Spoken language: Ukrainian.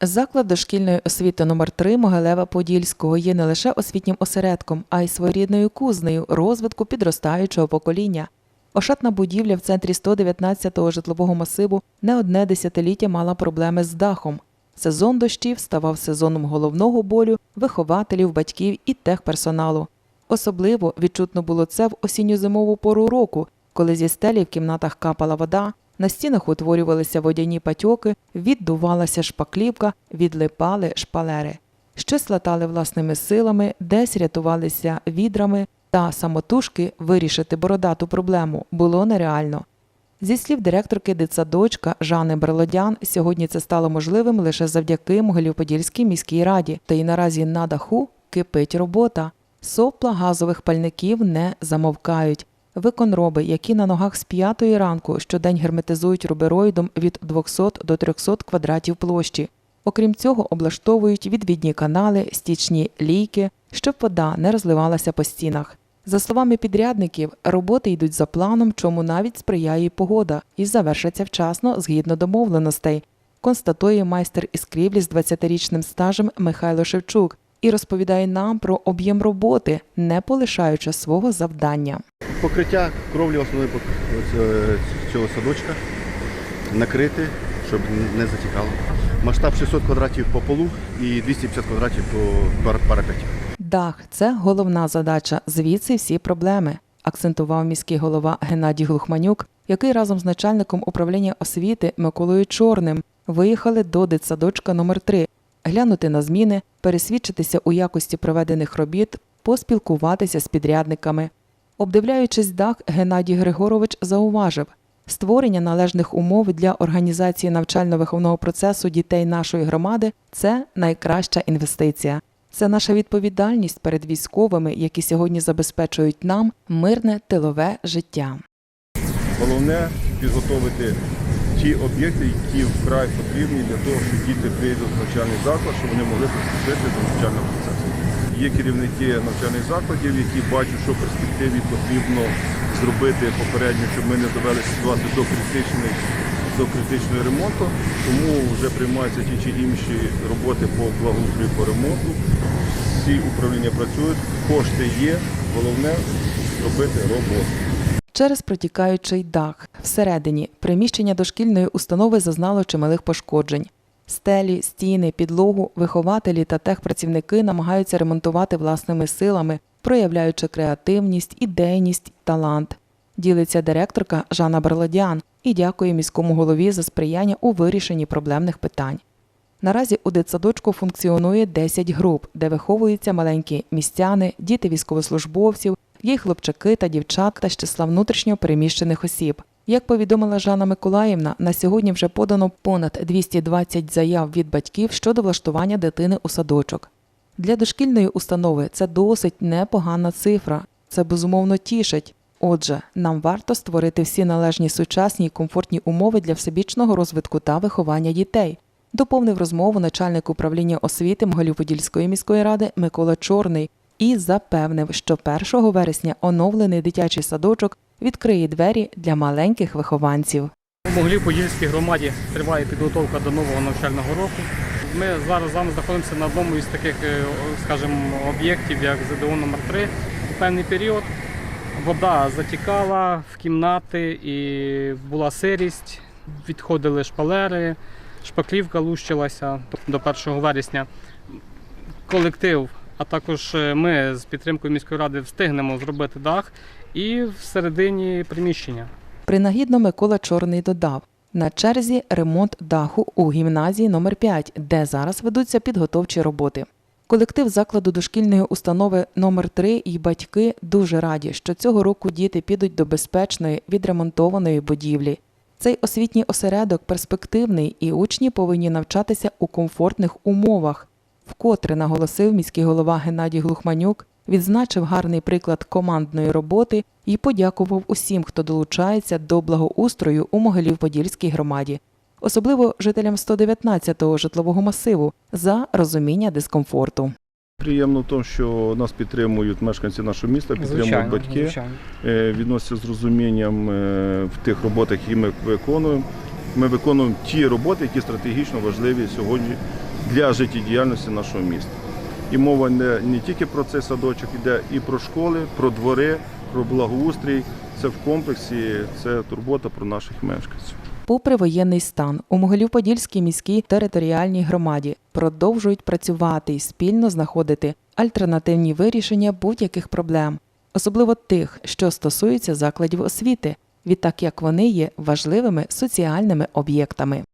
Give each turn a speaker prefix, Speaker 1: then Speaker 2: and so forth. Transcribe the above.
Speaker 1: Заклад дошкільної освіти номер 3 Могилева Подільського є не лише освітнім осередком, а й своєрідною кузнею розвитку підростаючого покоління. Ошатна будівля в центрі 119-го житлового масиву не одне десятиліття мала проблеми з дахом. Сезон дощів ставав сезоном головного болю вихователів, батьків і техперсоналу. Особливо відчутно було це в осінньо-зимову пору року, коли зі стелі в кімнатах капала вода, на стінах утворювалися водяні патьоки, віддувалася шпаклівка, відлипали шпалери. Щось латали власними силами, десь рятувалися відрами, та самотужки вирішити бородату проблему було нереально. Зі слів директорки дитсадочка Жани Берлодян, сьогодні це стало можливим лише завдяки Могилів-Подільській міській раді, та й наразі на даху кипить робота. Сопла газових пальників не замовкають. Виконроби, які на ногах з п'ятої ранку щодень герметизують рубероїдом від 200 до 300 квадратів площі. Окрім цього, облаштовують відвідні канали, стічні лійки, щоб вода не розливалася по стінах. За словами підрядників, роботи йдуть за планом, чому навіть сприяє погода, і завершаться вчасно згідно домовленостей, констатує майстер із крівлі з 20-річним стажем Михайло Шевчук і розповідає нам про об'єм роботи, не полишаючи свого завдання.
Speaker 2: Покриття кровлі основної пок- ось, е, цього садочка накрити, щоб не затікало. Масштаб 600 квадратів по полу і 250 квадратів по пар- парапеті.
Speaker 1: Дах це головна задача, звідси всі проблеми, акцентував міський голова Геннадій Глухманюк, який разом з начальником управління освіти Миколою Чорним виїхали до дитсадочка номер 3 глянути на зміни, пересвідчитися у якості проведених робіт, поспілкуватися з підрядниками. Обдивляючись дах, Геннадій Григорович зауважив, створення належних умов для організації навчально-виховного процесу дітей нашої громади це найкраща інвестиція. Це наша відповідальність перед військовими, які сьогодні забезпечують нам мирне тилове життя.
Speaker 3: Головне підготовити ті об'єкти, які вкрай потрібні для того, щоб діти прийдуть в навчальний заклад, щоб вони могли приступити до навчального процесу. Є керівники навчальних закладів, які бачать, що в перспективі потрібно зробити попередньо, щоб ми не довели ситуацію до критичної до критичного ремонту, тому вже приймаються ті чи інші роботи по благоустрою по ремонту. Всі управління працюють, кошти є, головне зробити роботу.
Speaker 1: Через протікаючий дах всередині приміщення дошкільної установи зазнало чималих пошкоджень. Стелі, стіни, підлогу, вихователі та техпрацівники намагаються ремонтувати власними силами, проявляючи креативність, ідейність, талант. Ділиться директорка Жанна Барладян і дякує міському голові за сприяння у вирішенні проблемних питань. Наразі у дитсадочку функціонує 10 груп, де виховуються маленькі містяни, діти військовослужбовців, є хлопчаки та дівчатка з числа внутрішньо переміщених осіб. Як повідомила Жанна Миколаївна, на сьогодні вже подано понад 220 заяв від батьків щодо влаштування дитини у садочок. Для дошкільної установи це досить непогана цифра. Це безумовно тішить. Отже, нам варто створити всі належні сучасні й комфортні умови для всебічного розвитку та виховання дітей. Доповнив розмову начальник управління освіти Могилів-Подільської міської ради Микола Чорний і запевнив, що 1 вересня оновлений дитячий садочок відкриє двері для маленьких вихованців.
Speaker 4: У Могилів-Подільській громаді триває підготовка до нового навчального року. Ми зараз з вами знаходимося на одному із таких, е, скажімо, об'єктів, як ЗДО номер 3 У певний період вода затікала в кімнати і була сирість, відходили шпалери, шпаклівка лущилася до 1 вересня. Колектив, а також е, ми з підтримкою міської ради встигнемо зробити дах і всередині приміщення.
Speaker 1: Принагідно Микола Чорний додав: на черзі ремонт даху у гімназії номер 5 де зараз ведуться підготовчі роботи. Колектив закладу дошкільної установи номер 3 і батьки дуже раді, що цього року діти підуть до безпечної відремонтованої будівлі. Цей освітній осередок перспективний, і учні повинні навчатися у комфортних умовах. Вкотре наголосив міський голова Геннадій Глухманюк, відзначив гарний приклад командної роботи і подякував усім, хто долучається до благоустрою у Могилів-Подільській громаді, особливо жителям 119-го житлового масиву за розуміння дискомфорту.
Speaker 3: Приємно в тому, що нас підтримують мешканці нашого міста, підтримують батьки, е, відносяться з розумінням е, в тих роботах, які ми виконуємо. ми виконуємо ті роботи, які стратегічно важливі сьогодні для життєдіяльності нашого міста. І мова не, не тільки про цей садочок, йде і про школи, про двори, про благоустрій. Це в комплексі, це турбота про наших мешканців.
Speaker 1: Попри воєнний стан, у Могилів-Подільській міській територіальній громаді продовжують працювати і спільно знаходити альтернативні вирішення будь-яких проблем, особливо тих, що стосуються закладів освіти, відтак як вони є важливими соціальними об'єктами.